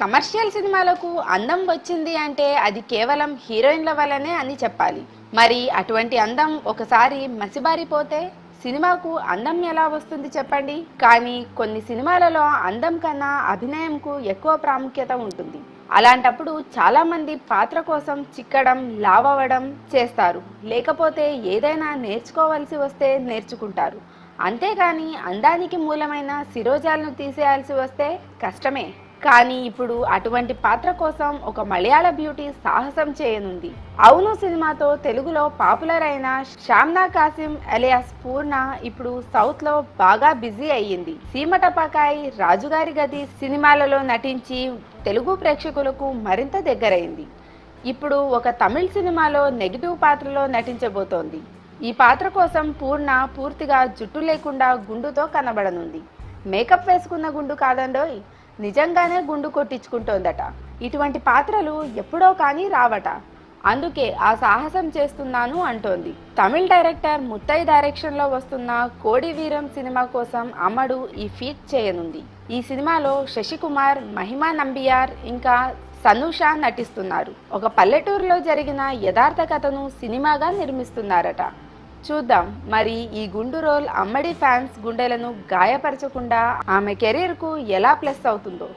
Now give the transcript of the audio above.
Commercial సినిమాలకు అందం వచ్చింది అంటే అది కేవలం హీరోయిన్ల వల్లనే అని చెప్పాలి. మరి అటువంటి అందం ఒకసారి మసిబారిపోతే సినిమాకు అందం ఎలా వస్తుంది చెప్పండి? కానీ కొన్ని సినిమాలలో అందం కన్నా అభినయంకు ఎక్కువ ప్రాముఖ్యత ఉంటుంది. అలాంటప్పుడు చాలామంది పాత్ర కోసం చిక్కడం లావవడం చేస్తారు. లేకపోతే ఏదైనా నేర్చుకోవలసి వస్తే నేర్చుకుంటారు. అంతేగాని అందానికి మూలమైన శిరోజాలను తీసేయాల్సి వస్తే కష్టమే. కానీ ఇప్పుడు అటువంటి పాత్ర కోసం ఒక మలయాళ బ్యూటీ సాహసం చేయనుంది. అవును సినిమాతో తెలుగులో పాపులర్ అయిన శ్యామ్నా కాసిం అలియాస్ పూర్ణ ఇప్పుడు సౌత్లో బాగా బిజీ అయ్యింది. సీమటపాకాయ్ రాజుగారి గది సినిమాలలో నటించి తెలుగు ప్రేక్షకులకు మరింత దగ్గరైంది. ఇప్పుడు ఒక తమిళ్ సినిమాలో నెగిటివ్ పాత్రలో నటించబోతోంది. ఈ పాత్ర కోసం పూర్ణ పూర్తిగా జుట్టు లేకుండా గుండుతో కనబడనుంది. మేకప్ వేసుకున్న గుండు కాదండోయ్. నిజంగానే గుండు కొట్టించుకుంటోందట. ఇటువంటి పాత్రలు ఎప్పుడో కానీ రావట. అందుకే ఆ సాహసం చేస్తున్నాను అంటోంది. తమిళ్ డైరెక్టర్ ముత్తై డైరెక్షన్లో వస్తున్న కోడి వీరం సినిమా కోసం అమ్మడు ఈ ఫీట్ చేయనుంది. ఈ సినిమాలో శశికుమార్ మహిమా నంబియార్ ఇంకా సనూష నటిస్తున్నారు. ఒక పల్లెటూరులో జరిగిన యథార్థ కథను సినిమాగా నిర్మిస్తున్నారట. చూద్దాం. మరి ఈ గుండు రోల్ అమ్మడి ఫ్యాన్స్ గుండెలను గాయపరచకుండా ఆమె కెరీర్కు ఎలా ప్లస్ అవుతుందో.